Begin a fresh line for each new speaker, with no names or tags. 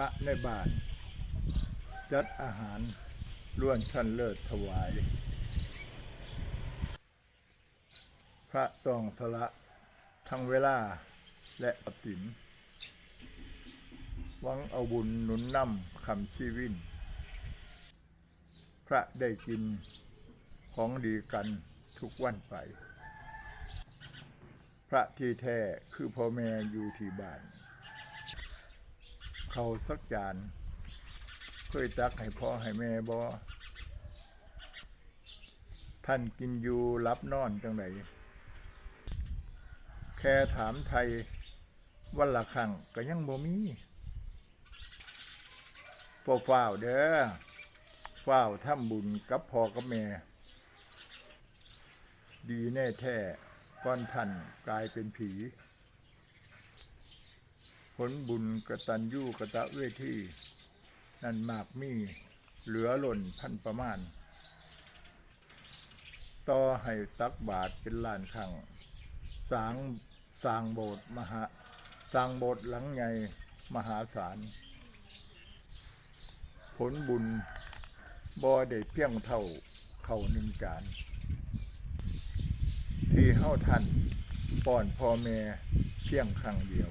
พระในบ้าน จัดอาหารล้วนชั้นเลิศถวาย พระต้องสละทั้งเวลาและทรัพย์สินหวังเอาบุญหนุนนำคำชีวิน พระได้กินของดีกันทุกวันไป พระที่แท้คือพ่อแม่อยู่ที่บ้าน เขาสักจานเคยตักให้พ่อให้แม่บอท่านกินอยู่รับนอนจังไหนแค่ถามไทยวันละครั้งก็ยังบ่มีพวกฝ้าวเด้อฝ้าวทำบุญกับพ่อกับแม่ ดีแน่แท้ก้อนท่านกลายเป็นผี ผลบุญกตัญญูกะตะเวทีนั่นมากมีเหลือหล่นพันประมาณ ต่อให้ตักบาทเป็นล้านครั้งสางสางโบสถ์มหาสางโบสถ์หลังใหญ่มหาศาลผลบุญบ่ได้เพียงเท่าเขาหนึ่งจานที่เฮาทันป้อนพ่อแม่เพียงครั้งเดียว